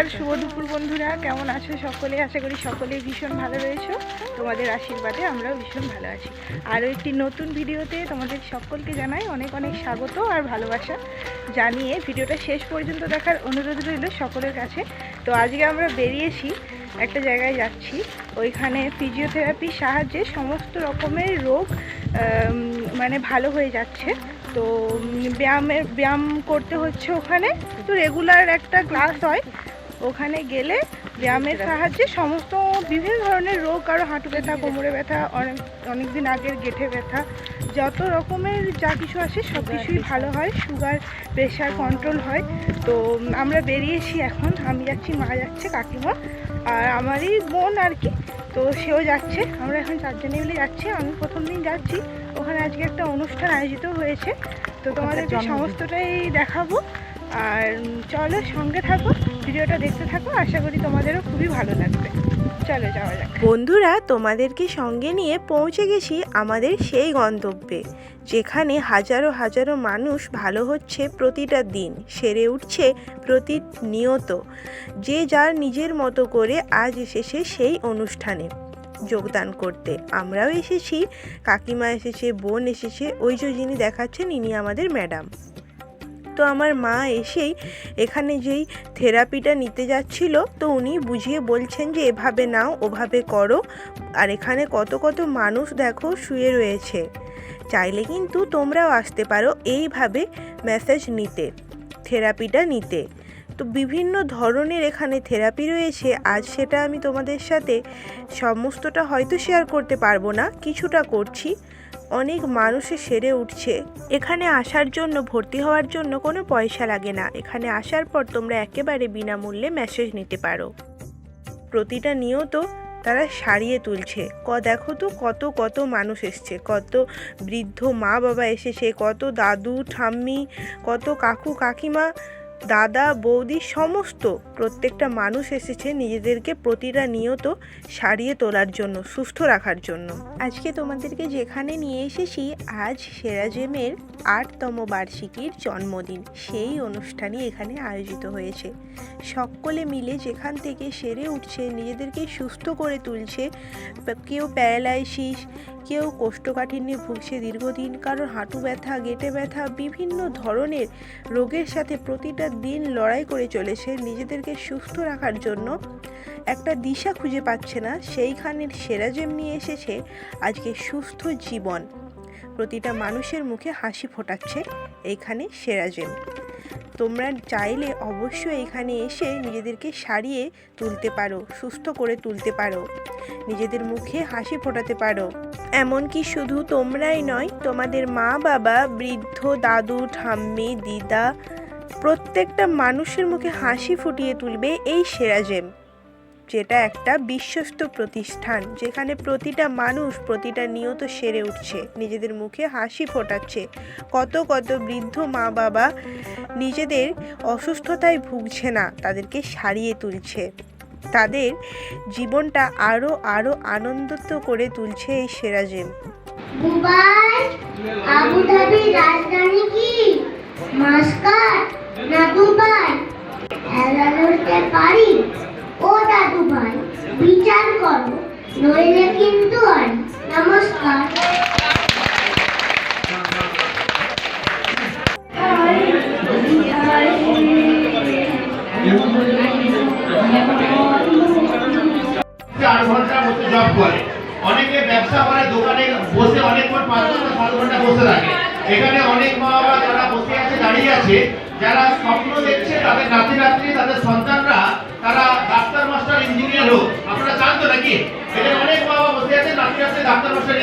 নমস্কার, শুভ দুপুর বন্ধুরা। কেমন আছো সকলে? আশা করি সকলেই ভীষণ ভালো রয়েছো। তোমাদের আশীর্বাদে আমরাও ভীষণ ভালো আছি। আরও একটি নতুন ভিডিওতে তোমাদের সকলকে জানাই অনেক অনেক স্বাগত আর ভালোবাসা জানিয়ে ভিডিওটা শেষ পর্যন্ত দেখার অনুরোধ রইল সকলের কাছে। তো আজকে আমরা বেরিয়েছি, একটা জায়গায় যাচ্ছি। ওইখানে ফিজিওথেরাপির সাহায্যে সমস্ত রকমের রোগ মানে ভালো হয়ে যাচ্ছে। তো ব্যায়ামের, ব্যায়াম করতে হচ্ছে ওখানে। তো রেগুলার একটা ক্লাস হয়। ওখানে গেলে ব্যায়ামের সাহায্যে সমস্ত বিভিন্ন ধরনের রোগ কারও হাঁটু ব্যথা কোমরে ব্যথা অনেক অনেক দিন আগের গেঠে ব্যথা যত রকমের যা কিছু আছে সব কিছুই ভালো হয় সুগার প্রেশার কন্ট্রোল হয়। তো আমরা বেরিয়েছি এখন আমি যাচ্ছি মা যাচ্ছে কাকিমা আর আমারই বোন আর কি। তো সেও যাচ্ছে আমরা এখন চারজনে মিলে যাচ্ছি আমি প্রথম দিন যাচ্ছি। ওখানে আজকে একটা অনুষ্ঠান আয়োজিত হয়েছে। তো তোমাদেরকে সমস্তটাই দেখাবো। আর চলো সঙ্গে থাকো, ভিডিওটা দেখতে থাকো, আশা করি তোমাদেরও খুবই ভালো লাগবে। চলো যাওয়া যাক। বন্ধুরা, তোমাদেরকে সঙ্গে নিয়ে পৌঁছে গেছি আমাদের সেই গন্তব্যে, যেখানে হাজারো হাজারো মানুষ ভালো হচ্ছে প্রতিটা দিন, সেরে উঠছে প্রতিনিয়ত। যে যার নিজের মতো করে আজ এসেছে সেই অনুষ্ঠানে যোগদান করতে। আমরাও এসেছি, কাকিমা এসেছে, বোন এসেছে, ওই যে যিনি দেখাচ্ছেন, ইনি আমাদের ম্যাডাম। তো আমার মা এসেই এখানে যেই থেরাপিটা নিতে যাচ্ছিল, তো উনি বুঝিয়ে বলছেন যে এভাবে নাও, ওভাবে করো। আর এখানে কত কত মানুষ দেখো শুয়ে রয়েছে। চাইলে কিন্তু তোমরাও আসতে পারো এইভাবে মেসেজ নিতে, থেরাপিটা নিতে। তো বিভিন্ন ধরনের এখানে থেরাপি রয়েছে, আজ সেটা আমি তোমাদের সাথে সমস্তটা হয়তো শেয়ার করতে পারব না, কিছুটা করছি। অনেক মানুষে সেরে উঠছে। এখানে আসার জন্য, ভর্তি হওয়ার জন্য কোনো পয়সা লাগে না। এখানে আসার পর তোমরা একেবারে বিনামূল্যে মেসেজ নিতে পারো। প্রতিটা নিয়ত তারা সারিয়ে তুলছে। ক, দেখো তো কত কত মানুষ এসছে। কত বৃদ্ধ মা বাবা এসেছে, কত দাদু, ঠাম্মি, কত কাকু, কাকিমা দাদা, বৌদি, সমস্ত প্রত্যেকটা মানুষ এসেছে নিজেদেরকে প্রতিটা নিয়ত সারিয়ে তোলার জন্য, সুস্থ রাখার জন্য। আজকে তোমাদেরকে যেখানে নিয়ে এসেছি, আজ সেরাজেমের আটতম বার্ষিকীর জন্মদিন। সেই অনুষ্ঠানই এখানে আয়োজিত হয়েছে। সকলে মিলে যেখান থেকে সেরে উঠছে, নিজেদেরকে সুস্থ করে তুলছে, কেউ প্যারালাইসিস কেউ কোষ্ঠকাঠিন্যে ভুগছে দীর্ঘদিন, কারোর হাঁটু ব্যথা, গেটে ব্যথা, বিভিন্ন ধরনের রোগের সাথে প্রতিটা দিন লড়াই করে চলেছে নিজেদেরকে সুস্থ রাখার জন্য। একটা দিশা খুঁজে পাচ্ছে না, সেইখানের সেরাজেম নিয়ে এসেছে, আজকে সুস্থ জীবন। প্রতিটা মানুষের মুখে হাসি ফোটাচ্ছে, এইখানে সেরা সেরাজেম তোমরা চাইলে অবশ্যই এখানে এসে নিজেদেরকে সারিয়ে তুলতে পারো, সুস্থ করে তুলতে পারো। নিজেদের মুখে হাসি ফোটাতে পারো। এমনকি শুধু তোমরাই নয়, তোমাদের মা, বাবা, বৃদ্ধ, দাদু, ঠাম্মি, দিদা, প্রত্যেকটা মানুষের মুখে হাসি ফুটিয়ে তুলবে এই সেরাজেম যেটা একটা বিশ্বস্ত প্রতিষ্ঠান, যেখানে প্রতিটা মানুষ প্রতিটা নিয়ত সেরে উঠছে, নিজেদের মুখে হাসি ফোটাচ্ছে। কত কত বৃদ্ধ মা বাবা নিজেদের অসুস্থতায় ভুগছে না, তাদেরকে সারিয়ে তুলছে। তাদের জীবনটা আরও আরও আনন্দিত করে তুলছে এই কি? মাস্কাট না দুবাই? পারি? ও দাদু ভাই বিচার করো, নইলে কিন্তু আর নমস্কার। অনেকে ব্যবসা করে, দোকানে বসে অনেকক্ষণ, পাঁচ ঘণ্টা থাকে। এখানে অনেক মা যারা বসে আছে, দাঁড়িয়ে আছে। যারা স্বপ্ন দেখছে, তাদের নাতি নাতনি তাদের সন্তানরা তারা ডাক্তার মাস্টার ইঞ্জিনিয়ার হোক আপনারা চান তো নাকি এখানে অনেক মা বাবা বসে আছে নাতি নাতনি ডাক্তার মাস্টার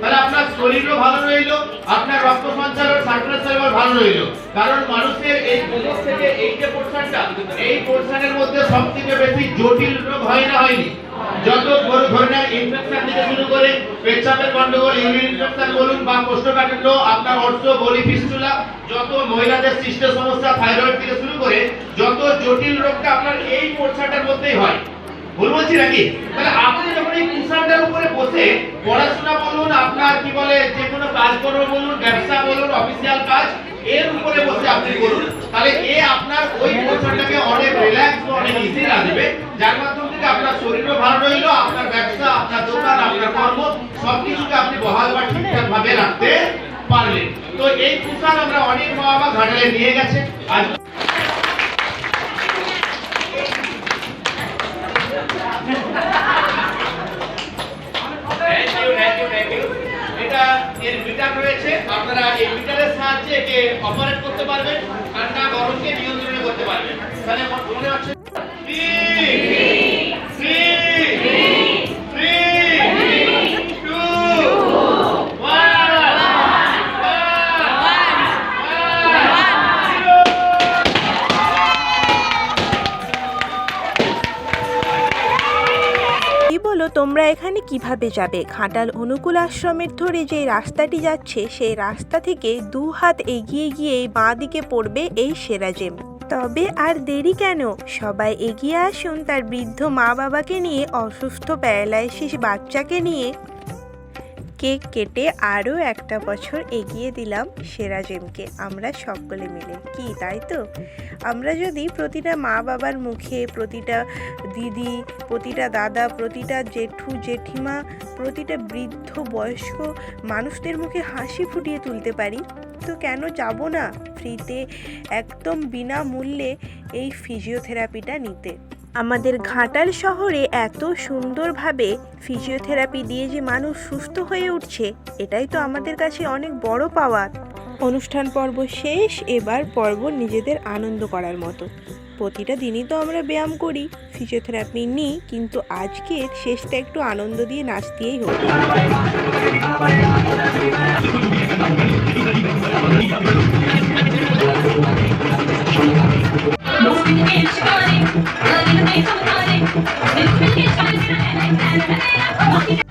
তাহলে আপনার শরীরও ভালো রইল, আপনার রক্ত সার্কুলেশন ভালো রইল। কারণ মানুষের এই থেকে এই যে পোর্শনটা এই পোর্শনের মধ্যে বেশি জটিল রোগ হয় না হয়নি? যত মহিলাদের সমস্যা থাইরয়েড থেকে শুরু করে যত জটিল রোগটা আপনার এই পোর্শনটার মধ্যেই হয়। ভুল বলছি নাকি? তাহলে আপনি যখন এই উপরে বসে পড়াশোনা আপনার কি বলে, যে কোনো কাজ করব বলুন, ব্যবসা বলুন অফিসিয়াল কাজ, এর উপরে বসে আপনি করুন তাহলে এ আপনার ওই পোর্শনটাকে অনেক রিল্যাক্স অনেক ইজি রাখবে যার মাধ্যম থেকে আপনার শরীরও ভালো রইল, আপনার ব্যবসা, আপনার দোকান, আপনার কর্ম, সবকিছুকে আপনি বহাল বা ঠিকঠাক ভাবে রাখতে পারলেন। তো এই কুশন আমরা অনেক মা বাবা ঘাটালে নিয়ে গেছে। আজ এটা এর মিটার রয়েছে। আপনারা এই মিটারের সাহায্যে একে অপারেট করতে পারবেন। ঠান্ডা গরমকে নিয়ন্ত্রণে করতে পারবেন। তাহলে আমার মনে হচ্ছে বলো তোমরা এখানে কীভাবে যাবে? ঘাটাল অনুকূল আশ্রমের ধরে যে রাস্তাটি যাচ্ছে, সেই রাস্তা থেকে দু হাত এগিয়ে গিয়ে বাঁ দিকে পড়বে এই সেরাজেম তবে আর দেরি কেন? সবাই এগিয়ে আসুন তার বৃদ্ধ মা বাবাকে নিয়ে, অসুস্থ প্যারালাইসিস বাচ্চাকে নিয়ে। কেক কেটে আরও একটা বছর এগিয়ে দিলাম সেরাজেমকে আমরা সকলে মিলে। কি, তাই তো? আমরা যদি প্রতিটা মা বাবার মুখে, প্রতিটা দিদি, প্রতিটা দাদা, প্রতিটা জেঠু, জেঠিমা, প্রতিটা বৃদ্ধ বয়স্ক মানুষদের মুখে হাসি ফুটিয়ে তুলতে পারি, তো কেন যাব না? ফ্রিতে একদম বিনামূল্যে এই ফিজিওথেরাপিটা নিতে। আমাদের ঘাটাল শহরে এত সুন্দরভাবে ফিজিওথেরাপি দিয়ে যে মানুষ সুস্থ হয়ে উঠছে, এটাই তো আমাদের কাছে অনেক বড় পাওয়া অনুষ্ঠান পর্ব শেষ, এবার পর্ব নিজেদের আনন্দ করার মতো। প্রতিটা দিনই তো আমরা ব্যায়াম করি ফিজিওথেরাপি নিই, কিন্তু আজকে শেষটা একটু আনন্দ দিয়ে নাচ দিয়েই হোক i'm going to be in the middle of the you.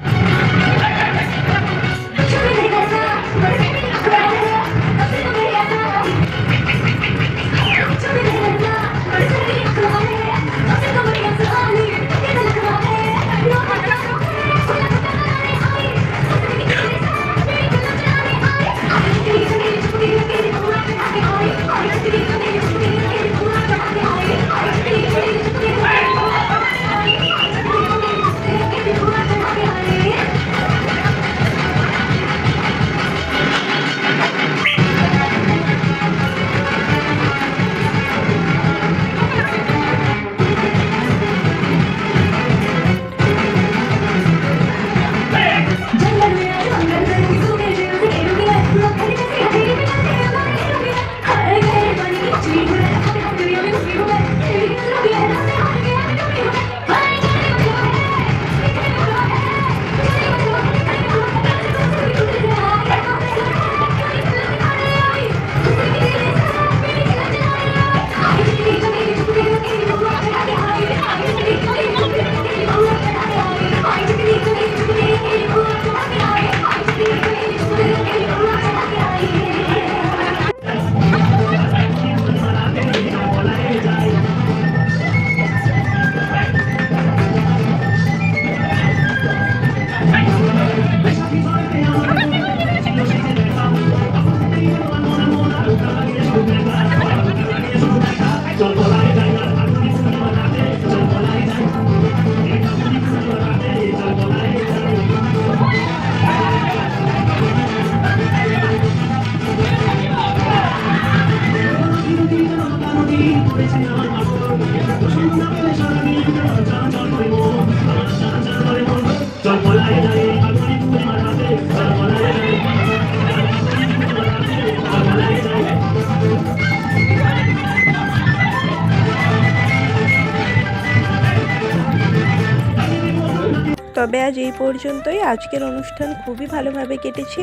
তবে আজ এই পর্যন্তই। আজকের অনুষ্ঠান খুবই ভালোভাবে কেটেছে।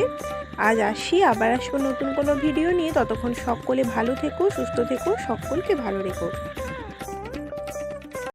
আজ আসি, আবার আসব নতুন কোনো ভিডিও নিয়ে। ততক্ষণ সকলে ভালো থেকো, সুস্থ থেকো, সকলকে ভালো রেখো।